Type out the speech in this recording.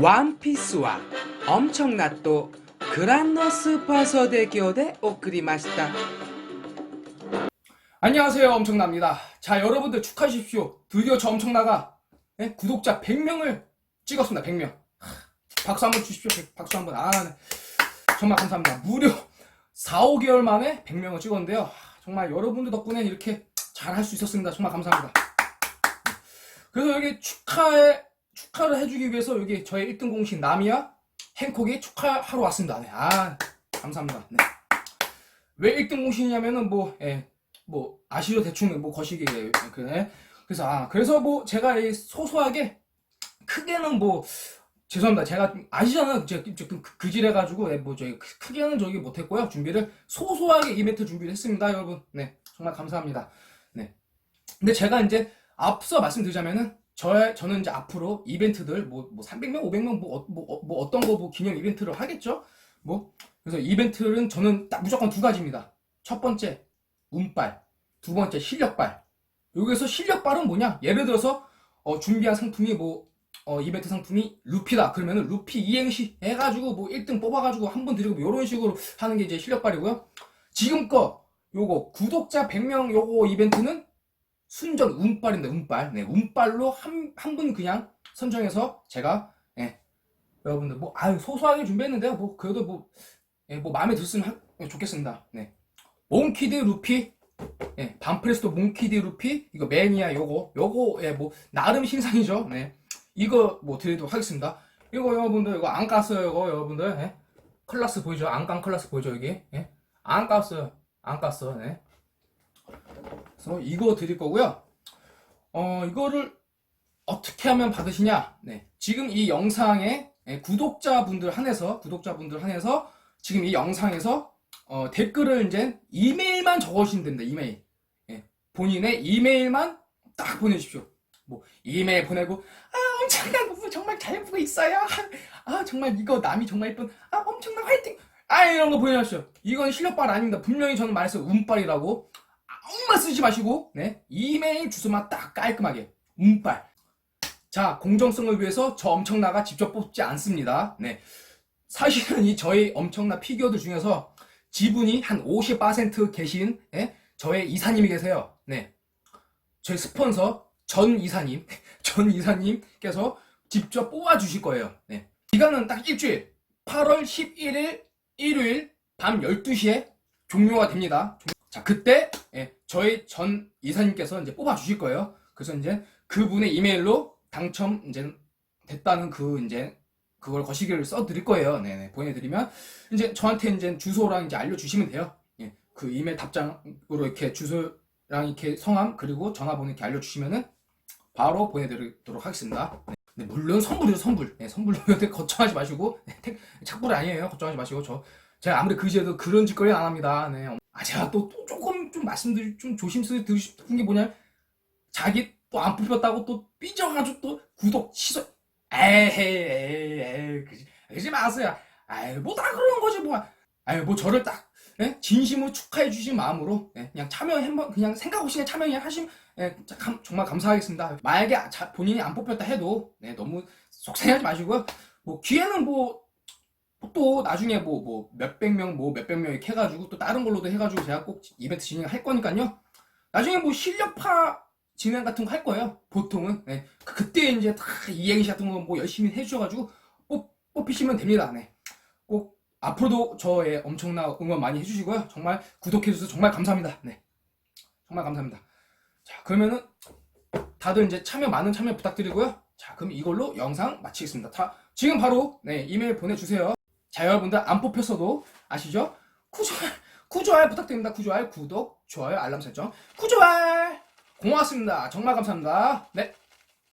원피스와 엄청났도 그란노 스파서대교대 오크리마시다. 안녕하세요 엄청납니다. 자 여러분들 축하하십시오. 드디어 저 엄청나가 예? 구독자 100명을 찍었습니다 100명. 박수 한번 주십시오. 박수 한번. 아 네. 정말 감사합니다. 무려 4, 5개월 만에 100명을 찍었는데요. 정말 여러분들 덕분에 이렇게 잘 할 수 있었습니다. 정말 감사합니다. 그래서 여기 축하의 축하를 해주기 위해서 여기 저의 1등 공신 나미야 행콕이 축하하러 왔습니다. 네. 아 감사합니다. 네. 왜 1등 공신이냐면은 뭐 예, 뭐 아시죠? 대충 뭐 거시기 그래 그래서 아 그래서 뭐 제가 이 소소하게 크게는 뭐 죄송합니다. 제가 좀 아시잖아요. 제가 조금 그- 그질해 가지고 뭐 저희 크- 크게는 저기 못했고요. 준비를 소소하게 이벤트 준비를 했습니다 여러분. 네 정말 감사합니다. 네. 근데 제가 이제 앞서 말씀드리자면은 저 저는 이제 앞으로 이벤트들 뭐, 뭐 300명 500명 뭐, 어- 뭐, 어- 뭐 어떤 거 뭐 기념 이벤트를 하겠죠 뭐 그래서 이벤트는 저는 딱 무조건 두 가지입니다 첫 번째 운빨, 두 번째 실력발. 여기서 실력발은 뭐냐? 예를 들어서 어, 준비한 상품이 뭐 어, 이벤트 상품이 루피다. 그러면은 루피 이행시 해가지고 뭐 1등 뽑아가지고 한 번 드리고 뭐 이런 식으로 하는 게 이제 실력발이고요. 지금껏 요거 구독자 100명 요거 이벤트는 순전 운빨인데 운빨. 네, 운빨로 한 한 분 그냥 선정해서 제가 예, 여러분들 뭐 아유 소소하게 준비했는데요. 뭐 그래도 뭐 예, 뭐 마음에 들었으면 하- 좋겠습니다. 네. 몽키드 루피. 예, 반프레스토 몽키드 루피. 이거 매니아 요거. 요거 예, 뭐 나름 신상이죠. 네. 이거 뭐 드리도록 하겠습니다. 이거 여러분들 이거 안 깠어요 이거 여러분들. 예? 클라스 보이죠? 안깐 클라스 보이죠 여기 예? 안 깠어요. 안 깠어. 네 그래서 이거 드릴 거고요 어 이거를 어떻게 하면 받으시냐 네 지금 이 영상에 예, 구독자분들 한해서 구독자분들 한해서 지금 이 영상에서 어, 댓글을 이제 이메일만 적어주시면 됩니다. 이메일. 예, 본인의 이메일만 딱 보내주십시오. 뭐 이메일 보내고 아 엄청난 부분 정말 잘 보고 있어요. 아 정말 이거 남이 정말 예쁜 아 엄청난 화이팅. 아 이런 거 보내주십시오. 이건 실력발 아닙니다. 분명히 저는 말했어요. 운빨이라고. 아무 말 쓰지 마시고 네 이메일 주소만 딱 깔끔하게 운빨. 자 공정성을 위해서 저 엄청나가 직접 뽑지 않습니다. 네 사실은 이 저희 엄청나 피규어들 중에서 지분이 한 50% 계신 예? 저의 이사님이 계세요. 네. 저희 스폰서 전 이사님, 전 이사님께서 직접 뽑아 주실 거예요. 네. 기간은 딱 일주일. 8월 11일 일요일 밤 12시에 종료가 됩니다. 자, 그때 예, 저희 전 이사님께서 이제 뽑아 주실 거예요. 그래서 이제 그분의 이메일로 당첨 이제 됐다는 그 이제 그걸 거시기를 써 드릴 거예요. 네네. 보내드리면 이제 저한테 이제 주소랑 이제 알려주시면 돼요. 예, 그 이메일 답장으로 이렇게 주소랑 이렇게 성함 그리고 전화번호 이렇게 알려주시면은 바로 보내드리도록 하겠습니다. 네. 네, 물론 선물이죠 선물. 네, 선물로 걱정하지 마시고 네, 택- 착불 아니에요. 걱정하지 마시고 저 제가 아무리 그지에도 그런 짓거리 안 합니다. 네. 아 제가 또, 또 조금 좀 말씀드리 좀 조심스레 드리고 싶은 게 뭐냐 자기 또 안 뽑혔다고 또 삐져가지고 또 구독 취소 에이 그지 그지 마세요. 아이 뭐다 그런 거지 뭐. 아이 뭐 저를 딱 예? 진심으로 축하해 주신 마음으로 예, 그냥 참여 한번 그냥 생각 없이 그냥 참여 그냥 하시면 예, 자, 감- 정말 감사하겠습니다. 만약에 아- 자- 본인이 안 뽑혔다 해도 네, 너무 속상해하지 마시고요. 뭐 기회는 뭐 또 나중에 뭐 뭐 몇백 명 뭐 몇백 명 이렇게 해가지고 또 다른 걸로도 해가지고 제가 꼭 이벤트 진행할 거니까요. 나중에 뭐 실력파 진행 같은 거 할 거예요. 보통은 네. 그- 그때 이제 다 이행시 같은 거 뭐 열심히 해주셔가지고 뽑, 뽑히시면 됩니다. 네. 꼭 앞으로도 저의 엄청난 응원 많이 해주시고요. 정말 구독해주셔서 정말 감사합니다. 네. 정말 감사합니다. 자, 그러면은 다들 이제 참여, 많은 참여 부탁드리고요. 자, 그럼 이걸로 영상 마치겠습니다. 다, 지금 바로, 네, 이메일 보내주세요. 자, 여러분들 안 뽑혔어도 아시죠? 구조알, 구조알 부탁드립니다. 구조알, 구독, 좋아요, 알람 설정. 구조알! 고맙습니다. 정말 감사합니다. 네.